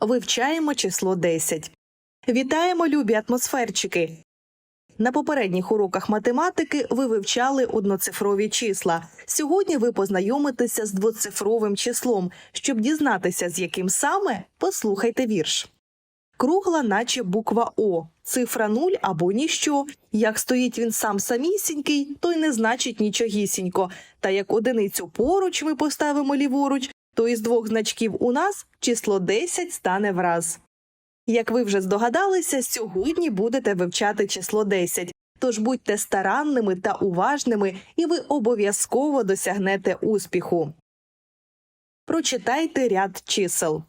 Вивчаємо число 10. Вітаємо, любі атмосферчики! На попередніх уроках математики ви вивчали одноцифрові числа. Сьогодні ви познайомитеся з двоцифровим числом. Щоб дізнатися, з яким саме, послухайте вірш. Кругла, наче буква О, цифра 0 або ніщо. Як стоїть він сам самісінький, то й не значить нічогісінько. Та як одиницю поруч ми поставимо ліворуч, то із двох значків у нас число 10 стане враз. Як ви вже здогадалися, сьогодні будете вивчати число 10. Тож будьте старанними та уважними, і ви обов'язково досягнете успіху. Прочитайте ряд чисел: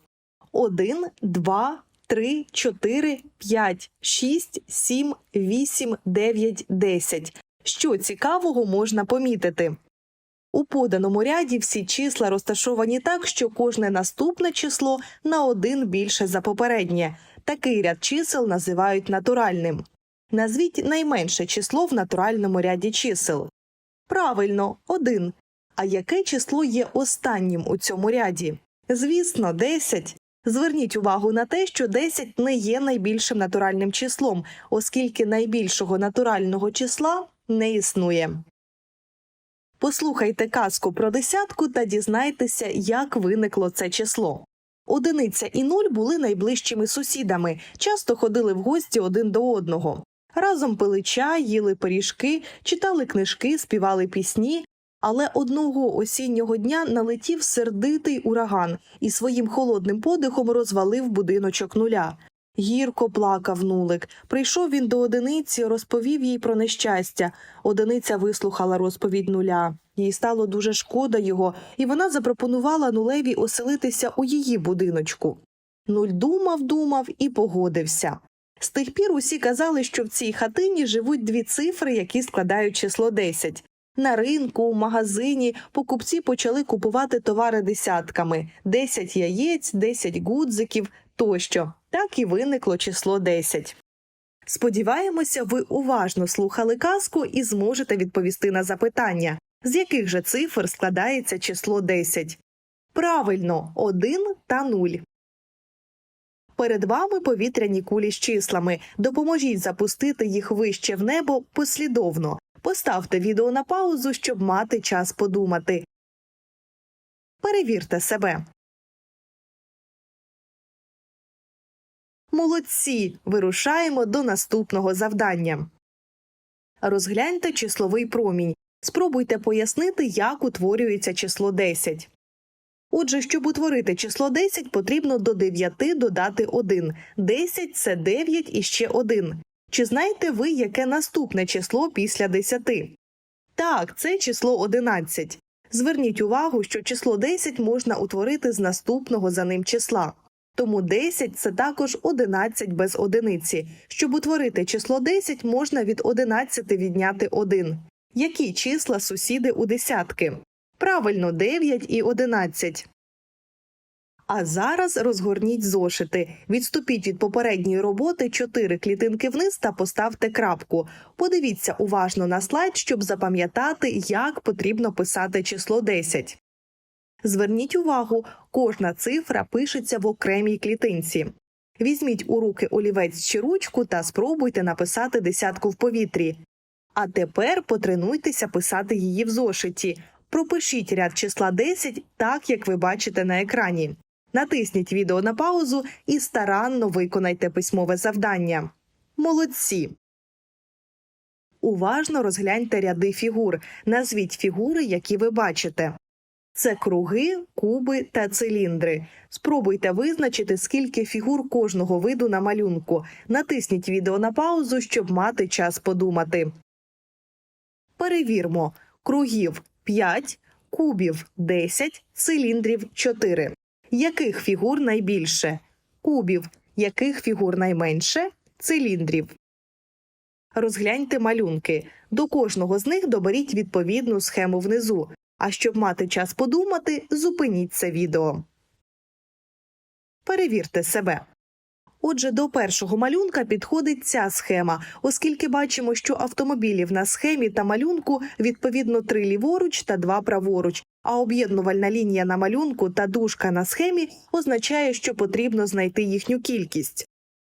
1, 2, 3, 4, 5, 6, 7, 8, 9, 10. Що цікавого можна помітити? У поданому ряді всі числа розташовані так, що кожне наступне число на один більше за попереднє. Такий ряд чисел називають натуральним. Назвіть найменше число в натуральному ряді чисел. Правильно, один. А яке число є останнім у цьому ряді? Звісно, 10. Зверніть увагу на те, що 10 не є найбільшим натуральним числом, оскільки найбільшого натурального числа не існує. Послухайте казку про десятку та дізнайтеся, як виникло це число. Одиниця і нуль були найближчими сусідами, часто ходили в гості один до одного. Разом пили чай, їли пиріжки, читали книжки, співали пісні. Але одного осіннього дня налетів сердитий ураган і своїм холодним подихом розвалив будиночок нуля. Гірко плакав нулик. Прийшов він до одиниці, розповів їй про нещастя. Одиниця вислухала розповідь нуля. Їй стало дуже шкода його, і вона запропонувала нулеві оселитися у її будиночку. Нуль думав, думав і погодився. З тих пір усі казали, що в цій хатині живуть дві цифри, які складають число 10. На ринку, у магазині покупці почали купувати товари десятками: 10 яєць, 10 гудзиків тощо. Так і виникло число 10. Сподіваємося, ви уважно слухали казку і зможете відповісти на запитання, з яких же цифр складається число 10. Правильно, 1 та 0. Перед вами повітряні кулі з числами. Допоможіть запустити їх вище в небо послідовно. Поставте відео на паузу, щоб мати час подумати. Перевірте себе. Молодці! Вирушаємо до наступного завдання. Розгляньте числовий промінь. Спробуйте пояснити, як утворюється число 10. Отже, щоб утворити число 10, потрібно до 9 додати 1. 10 – це 9 і ще 1. Чи знаєте ви, яке наступне число після 10? Так, це число 11. Зверніть увагу, що число 10 можна утворити з наступного за ним числа. Тому 10 – це також 11 без одиниці. Щоб утворити число 10, можна від 11 відняти 1. Які числа сусіди у десятки? Правильно, 9 і 11. А зараз розгорніть зошити. Відступіть від попередньої роботи 4 клітинки вниз та поставте крапку. Подивіться уважно на слайд, щоб запам'ятати, як потрібно писати число 10. Зверніть увагу, кожна цифра пишеться в окремій клітинці. Візьміть у руки олівець чи ручку та спробуйте написати десятку в повітрі. А тепер потренуйтеся писати її в зошиті. Пропишіть ряд числа 10 так, як ви бачите на екрані. Натисніть відео на паузу і старанно виконайте письмове завдання. Молодці! Уважно розгляньте ряди фігур. Назвіть фігури, які ви бачите. Це круги, куби та циліндри. Спробуйте визначити, скільки фігур кожного виду на малюнку. Натисніть відео на паузу, щоб мати час подумати. Перевірмо: кругів 5, кубів 10, циліндрів 4. Яких фігур найбільше? Кубів. Яких фігур найменше? Циліндрів. Розгляньте малюнки. До кожного з них доберіть відповідну схему внизу. А щоб мати час подумати, зупиніть це відео. Перевірте себе. Отже, до першого малюнка підходить ця схема, оскільки бачимо, що автомобілів на схемі та малюнку відповідно три ліворуч та два праворуч. А об'єднувальна лінія на малюнку та дужка на схемі означає, що потрібно знайти їхню кількість.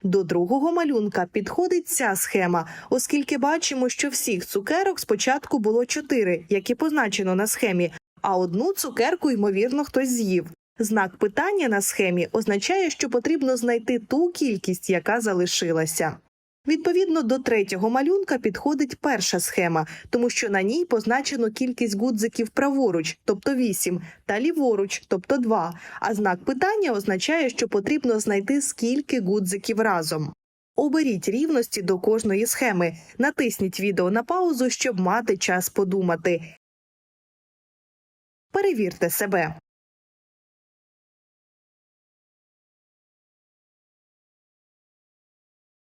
До другого малюнка підходить ця схема, оскільки бачимо, що всіх цукерок спочатку було чотири, які позначено на схемі, а одну цукерку, ймовірно, хтось з'їв. Знак питання на схемі означає, що потрібно знайти ту кількість, яка залишилася. Відповідно до третього малюнка підходить перша схема, тому що на ній позначено кількість гудзиків праворуч, тобто 8, та ліворуч, тобто 2, а знак питання означає, що потрібно знайти скільки гудзиків разом. Оберіть рівності до кожної схеми, натисніть відео на паузу, щоб мати час подумати. Перевірте себе.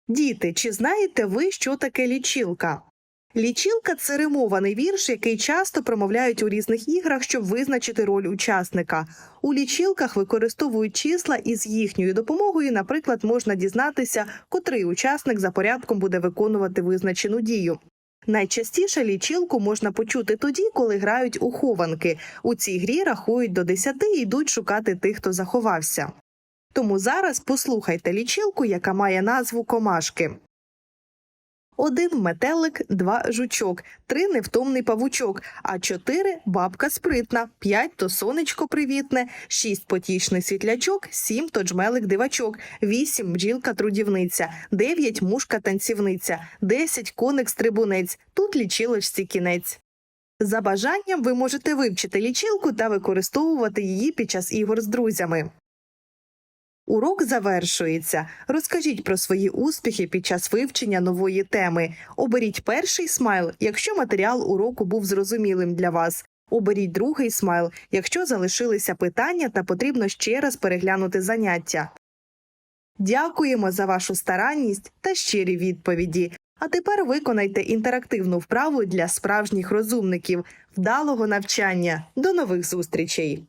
Діти, чи знаєте ви, що таке лічилка? Лічилка це римований вірш, який часто промовляють у різних іграх, щоб визначити роль учасника. У лічилках використовують числа, і з їхньою допомогою, наприклад, можна дізнатися, котрий учасник за порядком буде виконувати визначену дію. Найчастіше лічилку можна почути тоді, коли грають у хованки. У цій грі рахують до 10 і йдуть шукати тих, хто заховався. Тому зараз послухайте лічилку, яка має назву комашки. Один метелик, два жучок, три невтомний павучок, а чотири бабка спритна, п'ять то сонечко привітне, шість потішний світлячок, сім то джмелик дивачок, вісім бджілка трудівниця, дев'ять мушка танцівниця, десять коник стрибунець. Тут лічилочці кінець. За бажанням ви можете вивчити лічилку та використовувати її під час ігор з друзями. Урок завершується. Розкажіть про свої успіхи під час вивчення нової теми. Оберіть перший смайл, якщо матеріал уроку був зрозумілим для вас. Оберіть другий смайл, якщо залишилися питання та потрібно ще раз переглянути заняття. Дякуємо за вашу старанність та щирі відповіді. А тепер виконайте інтерактивну вправу для справжніх розумників. Вдалого навчання. До нових зустрічей!